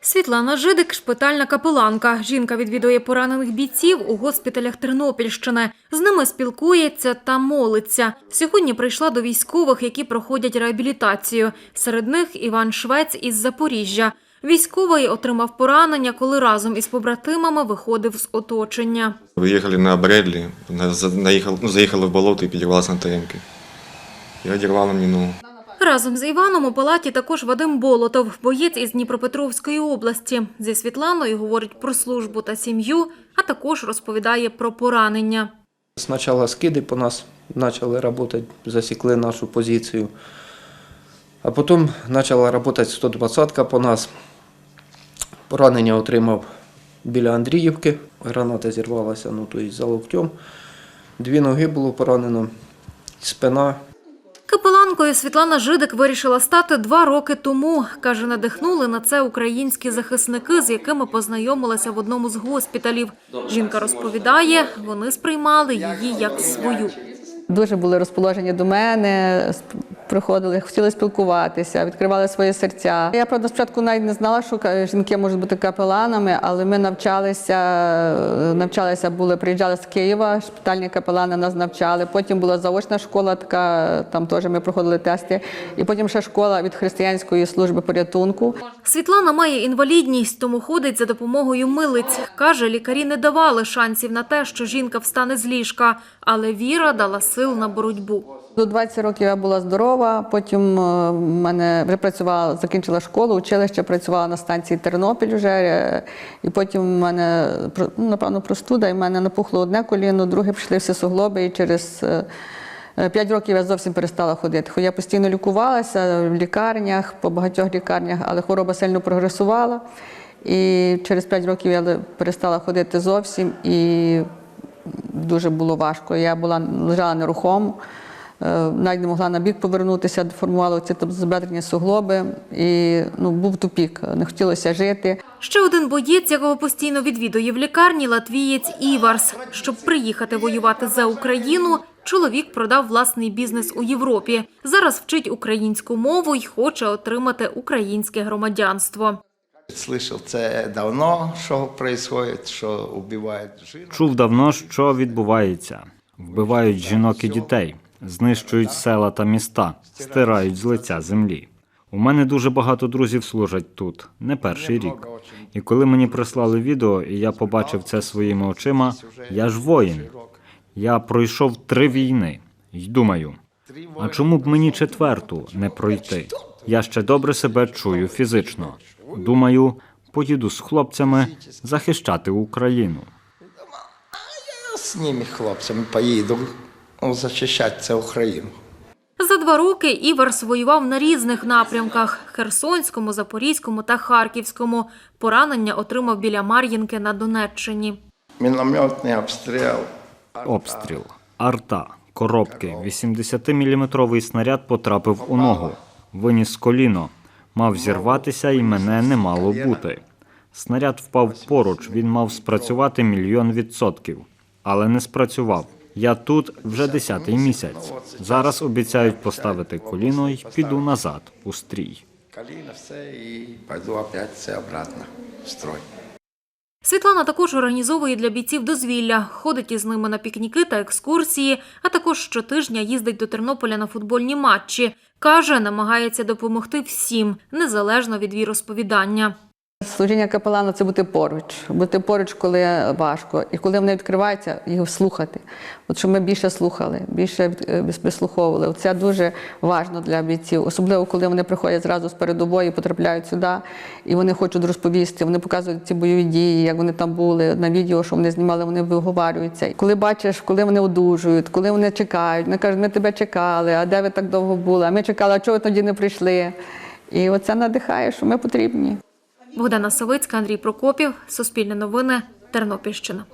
Світлана Жидик – шпитальна капеланка. Жінка відвідує поранених бійців у госпіталях Тернопільщини. З ними спілкується та молиться. Сьогодні прийшла до військових, які проходять реабілітацію. Серед них Іван Швець із Запоріжжя. Військовий отримав поранення, коли разом із побратимами виходив з оточення. Виїхали на Бредлі, ну, заїхали в болото і підірвалися на таємки. І одірвало мені ногу. Разом з Іваном у палаті також Вадим Болотов, боєць із Дніпропетровської області. Зі Світланою говорить про службу та сім'ю, а також розповідає про поранення. Спочатку скиди по нас почали працювати, засікли нашу позицію. А потім почала працювати 120-ка по нас. Поранення отримав біля Андріївки. Граната зірвалася ну, тобто за локтем. Дві ноги було поранено, спина. Капеланкою Світлана Жидик вирішила стати два роки тому. Каже, надихнули на це українські захисники, з якими познайомилася в одному з госпіталів. Жінка розповідає, вони сприймали її як свою. Дуже були розположені до мене, приходили, хотіли спілкуватися, відкривали свої серця. Я правда спочатку навіть не знала, що жінки можуть бути капеланами, але ми навчалися, навчалися були, приїжджали з Києва, шпитальні капелани нас навчали. Потім була заочна школа, така там теж ми проходили тести. І потім ще школа від християнської служби порятунку. Світлана має інвалідність, тому ходить за допомогою милиць. Каже, лікарі не давали шансів на те, що жінка встане з ліжка, але віра дала сил на боротьбу. До 20 років я була здорова. Потім е, в мене вже працювала, закінчила школу, училище, працювала на станції Тернопіль вже. е, І потім в мене ну, напевно простуда, і в мене напухло одне коліно, друге пішли всі суглоби, і через. е, е, років я зовсім перестала ходити. Хоча я постійно лікувалася в лікарнях, по багатьох лікарнях, але хвороба сильно прогресувала. І через п'ять років я перестала ходити зовсім, і дуже було важко. Я була лежала нерухомо, е, навіть не могла на бік повернутися, деформувала ці тазобедрені суглоби, і ну, був тупік, не хотілося жити. Ще один боєць, якого постійно відвідує в лікарні, латвієць Іварс. Щоб приїхати воювати за Україну, чоловік продав власний бізнес у Європі. Зараз вчить українську мову й хоче отримати українське громадянство. Слышал це давно, що происходит, що убивають жінок. Чув давно, що відбувається. Вбивають жінок і дітей, знищують села та міста, стирають з лиця землі. У мене дуже багато друзів служать тут, не перший рік. І коли мені прислали відео, і я побачив це своїми очима, я ж воїн. Я пройшов три війни і думаю, а чому б мені четверту не пройти? Я ще добре себе чую фізично. Думаю, поїду з хлопцями захищати Україну. З ними хлопцями поїду захищати цю Україну. За два роки Іварс воював на різних напрямках – Херсонському, Запорізькому та Харківському. Поранення отримав біля Мар'їнки на Донеччині. Мінометний обстріл. Обстріл, арта, коробки, 80-мм снаряд потрапив у ногу, виніс коліно, мав зірватися і мене не мало бути. Снаряд впав поруч, він мав спрацювати мільйон відсотків, але не спрацював. Я тут вже десятий місяць. Зараз обіцяють поставити коліно і піду назад у стрій. Коліно все і пойду опять все обратно в строй. Світлана також організовує для бійців дозвілля, ходить із ними на пікніки та екскурсії, а також щотижня їздить до Тернополя на футбольні матчі. Каже, намагається допомогти всім, незалежно від віросповідання. Служіння капелана це бути поруч, бути поруч, коли важко, і коли вони відкриваються, їх слухати. От щоб ми більше слухали, більше е, прислуховували. Це дуже важливо для бійців, особливо коли вони приходять зразу з передової, потрапляють сюди, і вони хочуть розповісти. Вони показують ці бойові дії, як вони там були на відео, що вони знімали, вони виговарюються. Коли бачиш, коли вони одужують, коли вони чекають, вони кажуть, ми тебе чекали, а де ви так довго були? А ми чекали, а чого ви тоді не прийшли? І оце надихає, що ми потрібні. Богдана Савицька, Андрій Прокопів, Суспільне новини, Тернопільщина.